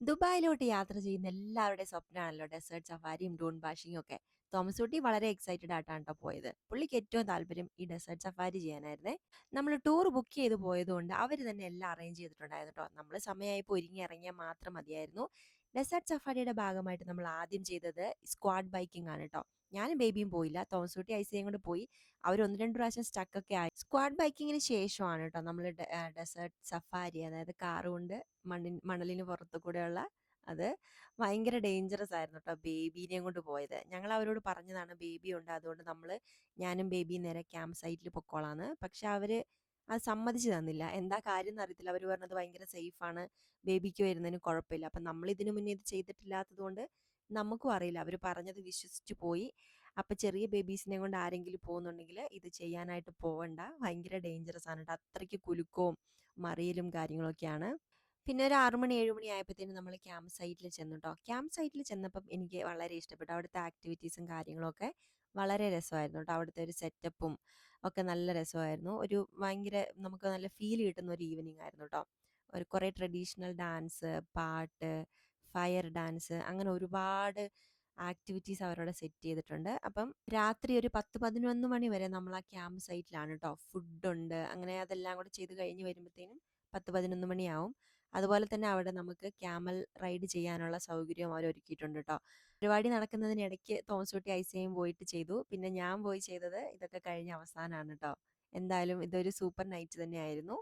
ദുബായിലോട്ട് യാത്ര ചെയ്യുന്ന എല്ലാവരുടെ സ്വപ്നമാണല്ലോ ഡെസേർട്ട് സഫാരിയും ഡൂൺ ബാഷിങ്ങും ഒക്കെ. തോമസ് കുട്ടി വളരെ എക്സൈറ്റഡ് ആയിട്ടാണ് കേട്ടോ പോയത്. പുള്ളിക്ക് ഏറ്റവും താല്പര്യം ഈ ഡെസേർട്ട് സഫാരി ചെയ്യാനായിരുന്നേ. നമ്മൾ ടൂർ ബുക്ക് ചെയ്ത് പോയതുകൊണ്ട് അവർ തന്നെ എല്ലാം അറേഞ്ച് ചെയ്തിട്ടുണ്ടായിരുന്നു കേട്ടോ നമ്മൾ സമയമായപ്പോൾ ഒരുങ്ങി ഇറങ്ങിയാൽ മാത്രം മതിയായിരുന്നു. ഡെസേർട്ട് സഫാരിയുടെ ഭാഗമായിട്ട് നമ്മൾ ആദ്യം ചെയ്തത് സ്ക്വാഡ് ബൈക്കിംഗ് ആണ് ട്ടോ. ഞാനും ബേബിയും പോയില്ല. തോമസ് കുട്ടി ഐസയും കൊണ്ട് പോയി. അവർ 1, 2 പ്രാവശ്യം സ്റ്റക്കൊക്കെ ആയി. സ്ക്വാഡ് ബൈക്കിങ്ങിന് ശേഷമാണ് കേട്ടോ നമ്മൾ ഡെസേർട്ട് സഫാരി അതായത് കാറ് കൊണ്ട് മണ്ണിൻ മണലിന് പുറത്ത് കൂടെയുള്ള അത് ഭയങ്കര ഡേഞ്ചറസ് ആയിരുന്നു കേട്ടോ ബേബീനെയും കൊണ്ട് പോയത്. ഞങ്ങൾ അവരോട് പറഞ്ഞതാണ് ബേബി ഉണ്ട് അതുകൊണ്ട് നമ്മൾ ഞാനും ബേബിയും നേരെ ക്യാമ്പ് സൈറ്റിൽ പൊക്കോളാന്ന്. പക്ഷെ അവർ അത് സമ്മതിച്ചു തന്നില്ല. എന്താ കാര്യം എന്ന് അറിയത്തില്ല. അവർ പറഞ്ഞത് ഭയങ്കര സേഫാണ്. ബേബിക്ക് വരുന്നതിന് കുഴപ്പമില്ല. അപ്പം നമ്മൾ ഇതിനു മുന്നേ ഇത് ചെയ്തിട്ടില്ലാത്തത് കൊണ്ട് നമുക്കും അറിയില്ല. അവർ പറഞ്ഞത് വിശ്വസിച്ച് പോയി. അപ്പം ചെറിയ ബേബീസിനെ കൊണ്ട് ആരെങ്കിലും പോകുന്നുണ്ടെങ്കിൽ ഇത് ചെയ്യാനായിട്ട് പോവണ്ട. ഭയങ്കര ഡേഞ്ചറസ് ആണ് കേട്ടോ അത്രയ്ക്ക് കുലുക്കവും മറിയലും കാര്യങ്ങളൊക്കെയാണ്. പിന്നെ ഒരു 6 മണി 7 മണി ആയപ്പോഴത്തേനും നമ്മൾ ക്യാമ്പ് സൈറ്റിൽ ചെന്നു കേട്ടോ ക്യാമ്പ് സൈറ്റിൽ ചെന്നപ്പം എനിക്ക് വളരെ ഇഷ്ടപ്പെട്ടു. അവിടുത്തെ ആക്ടിവിറ്റീസും കാര്യങ്ങളൊക്കെ വളരെ രസമായിരുന്നു കേട്ടോ അവിടുത്തെ ഒരു സെറ്റപ്പും ഒക്കെ നല്ല രസമായിരുന്നു. ഒരു ഭയങ്കര നമുക്ക് നല്ല ഫീൽ കിട്ടുന്ന ഒരു ഈവനിങ് ആയിരുന്നു കേട്ടോ ഒരു കുറേ ട്രഡീഷണൽ ഡാൻസ്, പാട്ട്, ഫയർ ഡാൻസ് അങ്ങനെ ഒരുപാട് ആക്ടിവിറ്റീസ് അവരവിടെ സെറ്റ് ചെയ്തിട്ടുണ്ട്. അപ്പം രാത്രി ഒരു 10, 11 മണി വരെ നമ്മൾ ആ ക്യാമ്പ് സൈറ്റിലാണ് കേട്ടോ ഫുഡുണ്ട്. അങ്ങനെ അതെല്ലാം കൂടെ ചെയ്ത് കഴിഞ്ഞ് വരുമ്പോഴത്തേനും പത്ത് പതിനൊന്ന് മണിയാവും. അതുപോലെ തന്നെ അവിടെ നമുക്ക് ക്യാമൽ റൈഡ് ചെയ്യാനുള്ള സൗകര്യവും അവർ ഒരുക്കിയിട്ടുണ്ട് കേട്ടോ പരിപാടി നടക്കുന്നതിനിടയ്ക്ക് തോമസ് കുട്ടി ഐസയും പോയിട്ട് ചെയ്തു. പിന്നെ ഞാൻ പോയി ചെയ്തത് ഇതൊക്കെ കഴിഞ്ഞ അവസാനമാണ് കേട്ടോ എന്തായാലും ഇതൊരു സൂപ്പർ നൈറ്റ് തന്നെയായിരുന്നു.